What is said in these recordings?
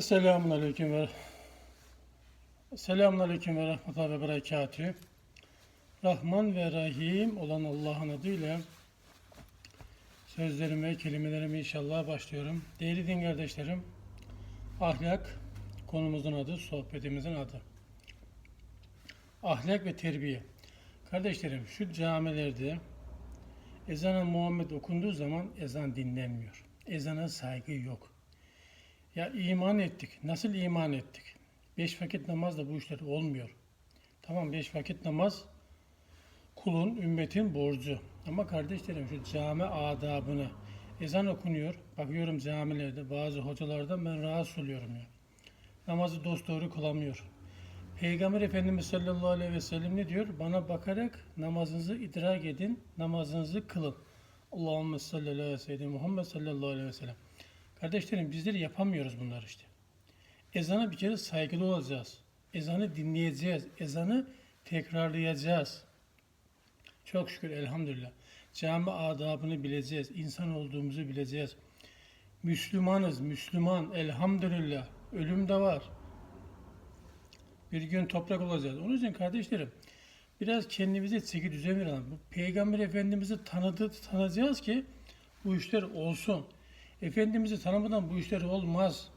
Selamun Aleyküm ve Selamun Aleyküm ve Rahmetullah ve Berekatühü. Rahman ve Rahim olan Allah'ın adıyla sözlerime, kelimelerime inşallah başlıyorum. Değerli din kardeşlerim, ahlak konumuzun adı, sohbetimizin adı. Ahlak ve terbiye. Kardeşlerim şu camilerde ezan-ı Muhammed okunduğu zaman ezan dinlenmiyor. Ezana saygı yok. Ya iman ettik. Nasıl iman ettik? Beş vakit namazla bu işler olmuyor. Tamam beş vakit namaz kulun, ümmetin borcu. Ama kardeşlerim şu cami adabını ezan okunuyor. Bakıyorum camilerde bazı hocalardan ben rahatsız oluyorum ya. Namazı dosdoğru kılamıyor. Peygamber Efendimiz sallallahu aleyhi ve sellem ne diyor? Bana bakarak namazınızı idrak edin, namazınızı kılın. Allahümme sallallahu aleyhi ve sellem, Muhammed sallallahu aleyhi ve sellem. Kardeşlerim bizler yapamıyoruz bunlar işte. Ezana bir kere saygılı olacağız. Ezanı dinleyeceğiz. Ezanı tekrarlayacağız. Çok şükür elhamdülillah. Cami adabını bileceğiz. İnsan olduğumuzu bileceğiz. Müslümanız, Müslüman elhamdülillah. Ölüm de var. Bir gün toprak olacağız. Onun için kardeşlerim biraz kendimize çeki düzen verelim. Bu Peygamber Efendimiz'i tanıdı, tanıyacağız ki bu işler olsun. Efendimiz'i tanımadan bu işler olmaz.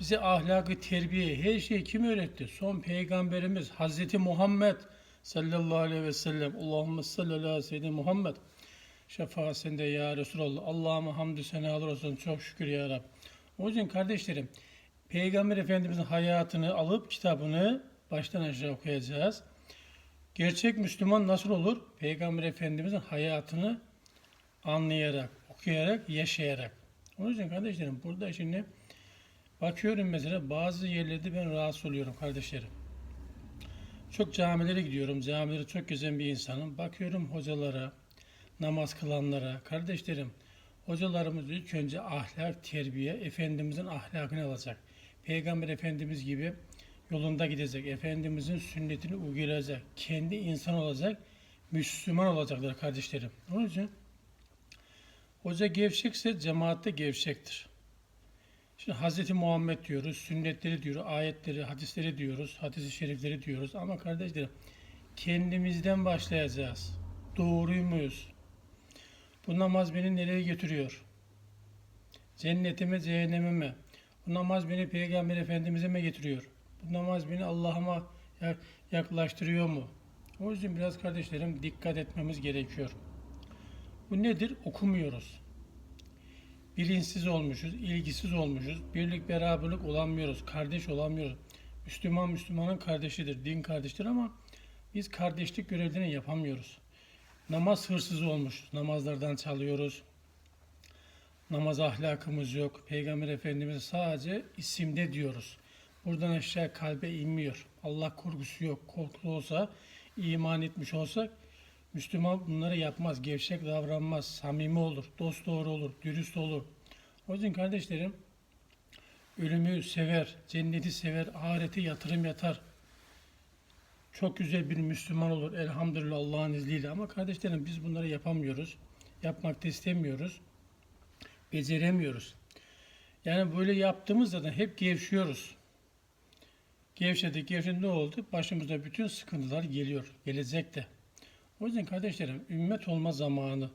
Bize ahlakı, terbiye, her şeyi kim öğretti? Son peygamberimiz Hazreti Muhammed sallallahu aleyhi ve sellem. Allahümme aleyhi ve sellem Muhammed. Şefaat sende ya Resulallah. Allah'ıma hamdü senalar olsun. Çok şükür ya Rab. O yüzden kardeşlerim, Peygamber Efendimizin hayatını alıp kitabını baştan aşağı okuyacağız. Gerçek Müslüman nasıl olur? Peygamber Efendimizin hayatını anlayarak, okuyarak, yaşayarak. O yüzden kardeşlerim burada şimdi bakıyorum mesela bazı yerlerde ben rahatsız oluyorum kardeşlerim. Çok camilere gidiyorum. Camileri çok gezen bir insanım. Bakıyorum hocalara, namaz kılanlara. Kardeşlerim, hocalarımız ilk önce ahlak, terbiye, Efendimizin ahlakını alacak. Peygamber Efendimiz gibi yolunda gidecek. Efendimizin sünnetini uygulayacak. Kendi insan olacak. Müslüman olacaklar kardeşlerim. Onun için Hoca gevşekse cemaatte gevşektir. Şimdi Hz. Muhammed diyoruz, sünnetleri diyoruz, ayetleri, hadisleri diyoruz, hadis-i şerifleri diyoruz. Ama kardeşlerim kendimizden başlayacağız. Doğruyu muyuz? Bu namaz beni nereye götürüyor? Cennetime, cehenneme Bu namaz beni Peygamber Efendimiz'e mi getiriyor? Bu namaz beni Allah'ıma yaklaştırıyor mu? O yüzden biraz kardeşlerim dikkat etmemiz gerekiyor. Bu nedir? Okumuyoruz. Bilinçsiz olmuşuz, ilgisiz olmuşuz, birlik beraberlik olamıyoruz, kardeş olamıyoruz. Müslüman Müslümanın kardeşidir, din kardeştir ama biz kardeşlik görevlerini yapamıyoruz. Namaz hırsızı olmuş, namazlardan çalıyoruz. Namaz ahlakımız yok. Peygamber Efendimiz sadece isimde diyoruz. Buradan aşağı kalbe inmiyor. Allah korkusu yok. Korkulu olsa, iman etmiş olsak Müslüman bunları yapmaz, gevşek davranmaz, samimi olur, dost doğru olur, dürüst olur. O yüzden kardeşlerim ölümü sever, cenneti sever, ahirete yatırım yatar. Çok güzel bir Müslüman olur elhamdülillah Allah'ın izniyle. Ama kardeşlerim biz bunları yapamıyoruz. Yapmak da istemiyoruz. Beceremiyoruz. Yani böyle yaptığımızda da hep gevşiyoruz. Gevşedik, gevşedik ne oldu? Başımıza bütün sıkıntılar geliyor. Gelecek de. O yüzden kardeşlerim ümmet olma zamanı,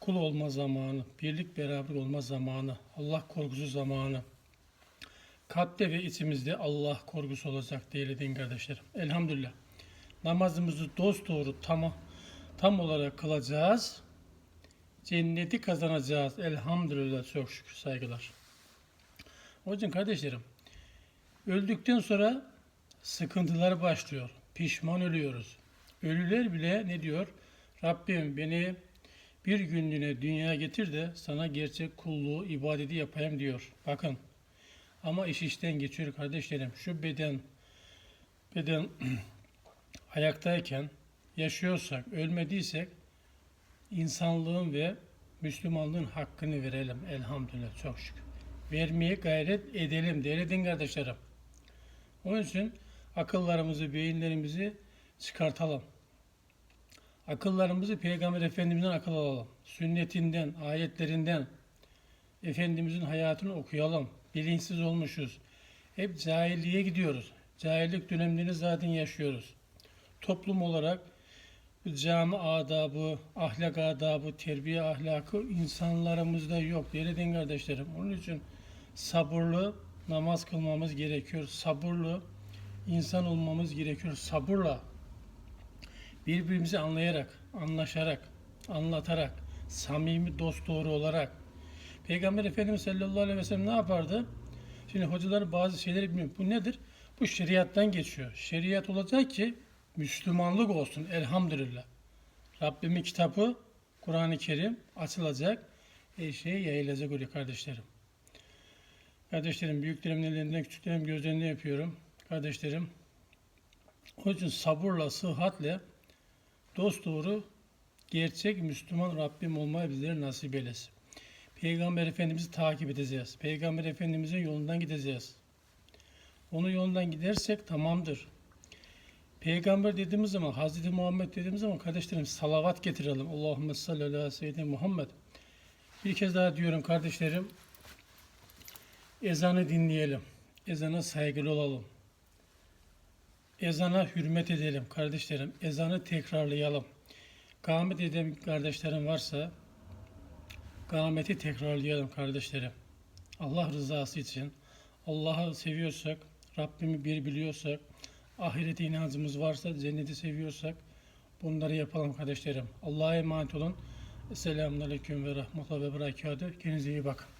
kul olma zamanı, birlik beraber olma zamanı, Allah korkusu zamanı. Kalpte ve içimizde Allah korkusu olacak değerli din kardeşlerim. Elhamdülillah. Namazımızı dost doğru tam, tam olarak kılacağız. Cenneti kazanacağız. Elhamdülillah çok şükür saygılar. O yüzden kardeşlerim öldükten sonra sıkıntılar başlıyor. Pişman ölüyoruz. Ölüler bile ne diyor? Rabbim beni bir günlüğüne dünyaya getir de sana gerçek kulluğu, ibadeti yapayım diyor. Bakın. Ama iş işten geçiyor kardeşlerim. Şu beden beden ayaktayken yaşıyorsak, ölmediysek insanlığın ve Müslümanlığın hakkını verelim. Elhamdülillah çok şükür. Vermeye gayret edelim değerli din kardeşlerim. Onun için akıllarımızı, beyinlerimizi çıkartalım. Akıllarımızı Peygamber Efendimiz'den akıl alalım. Sünnetinden, ayetlerinden Efendimizin hayatını okuyalım. Bilinçsiz olmuşuz. Hep cahilliğe gidiyoruz. Cahillik dönemlerini zaten yaşıyoruz. Toplum olarak cami adabı, ahlak adabı, terbiye ahlakı insanlarımızda yok. Değerli kardeşlerim. Onun için sabırlı namaz kılmamız gerekiyor. Sabırlı insan olmamız gerekiyor. Sabırla birbirimizi anlayarak, anlaşarak, anlatarak, samimi dost doğru olarak. Peygamber Efendimiz sallallahu aleyhi ve sellem ne yapardı? Şimdi hocalar bazı şeyleri bilmiyor. Bu nedir? Bu şeriattan geçiyor. Şeriat olacak ki Müslümanlık olsun elhamdülillah. Rabbimin kitabı Kur'an-ı Kerim açılacak. Her şey yayılacak oluyor kardeşlerim. Kardeşlerim, büyüklerimin ellerinden, küçüklerimin gözlerinden yapıyorum. Kardeşlerim, onun için sabırla, sıhhatle dost doğru gerçek Müslüman Rabbim olmayı bizlere nasip eylesin. Peygamber Efendimiz'i takip edeceğiz. Peygamber Efendimiz'in yolundan gideceğiz. Onun yolundan gidersek tamamdır. Peygamber dediğimiz zaman, Hazreti Muhammed dediğimiz zaman kardeşlerim salavat getirelim. Allahümme salli ala Muhammed. Bir kez daha diyorum kardeşlerim, ezanı dinleyelim. Ezana saygılı olalım. Ezana hürmet edelim kardeşlerim. Ezanı tekrarlayalım. Kâhmet eden kardeşlerim varsa kâhmeti tekrarlayalım kardeşlerim. Allah rızası için Allah'ı seviyorsak, Rabbimi bir biliyorsak, ahirete inancımız varsa, cenneti seviyorsak bunları yapalım kardeşlerim. Allah'a emanet olun. Selamun Aleyküm ve Rahmetullah ve Berekatuhu. Kendinize iyi bakın.